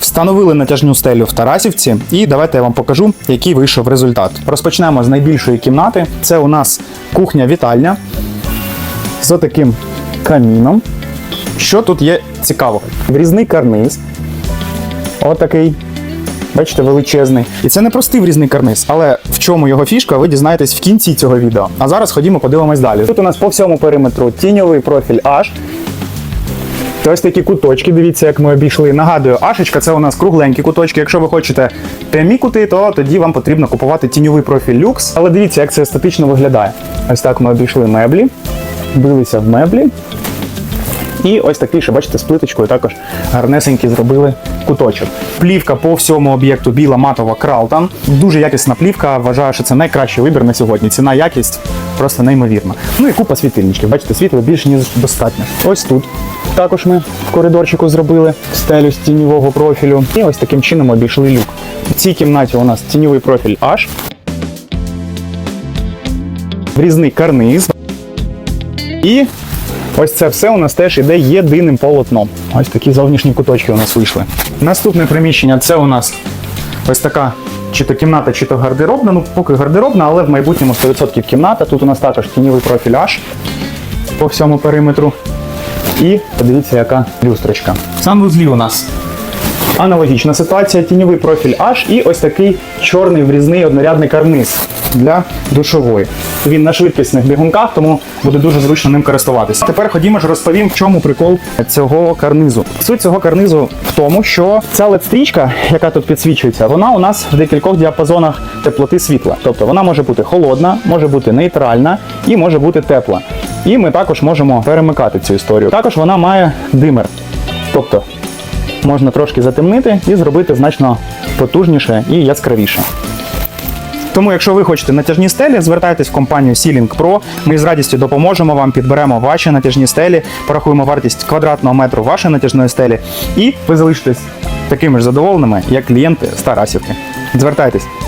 Встановили натяжну стелю в Тарасівці, і давайте я вам покажу, який вийшов результат. Розпочнемо з найбільшої кімнати. Це у нас кухня-вітальня з таким каміном. Що тут є цікавого? Врізний карниз. Отакий. Бачите, величезний. І це не простий врізний карниз, але в чому його фішка, ви дізнаєтесь в кінці цього відео. А зараз ходімо, подивимось далі. Тут у нас по всьому периметру тіньовий профіль H. Ось такі куточки, дивіться, як ми обійшли. Нагадую, ашечка це у нас кругленькі куточки. Якщо ви хочете прямі кути, то тоді вам потрібно купувати тіньовий профіль люкс. Але дивіться, як це естетично виглядає. Ось так ми обійшли меблі, билися в меблі. І ось такий, ще бачите, з плиточкою також гарнесенький зробили куточок. Плівка по всьому об'єкту біла матова Кралтан. Дуже якісна плівка. Вважаю, що це найкращий вибір на сьогодні. Ціна якість просто неймовірна. Ну і купа світильничків. Бачите, світла більше ніж достатньо. Ось тут. Також ми в коридорчику зробили стелю з тіньового профілю. І ось таким чином обійшли люк. В цій кімнаті у нас тіньовий профіль H. Врізний карниз. І ось це все у нас теж іде єдиним полотном. Ось такі зовнішні куточки у нас вийшли. Наступне приміщення це у нас ось така чи то кімната, чи то гардеробна. Ну, поки гардеробна, але в майбутньому 100% кімната. Тут у нас також тіньовий профіль H по всьому периметру. І подивіться, яка люстрочка. В санвузлі у нас Аналогічна ситуація, тіньовий профіль H і ось такий чорний врізний однорядний карниз для душової. Він на швидкісних бігунках, тому буде дуже зручно ним користуватися. Тепер ходімо ж розповім, в чому прикол цього карнизу. Суть цього карнизу в тому, що ця LED-стрічка, яка тут підсвічується, вона у нас в декількох діапазонах теплоти світла. Тобто вона може бути холодна, може бути нейтральна і може бути тепла. І ми також можемо перемикати цю історію. Також вона має димер. Тобто можна трошки затемнити і зробити значно потужніше і яскравіше. Тому, якщо ви хочете натяжні стелі, звертайтесь в компанію Ceiling Pro. Ми з радістю допоможемо вам, підберемо ваші натяжні стелі, порахуємо вартість квадратного метру вашої натяжної стелі, і ви залишитесь такими ж задоволеними, як клієнти з Тарасівки. Звертайтесь.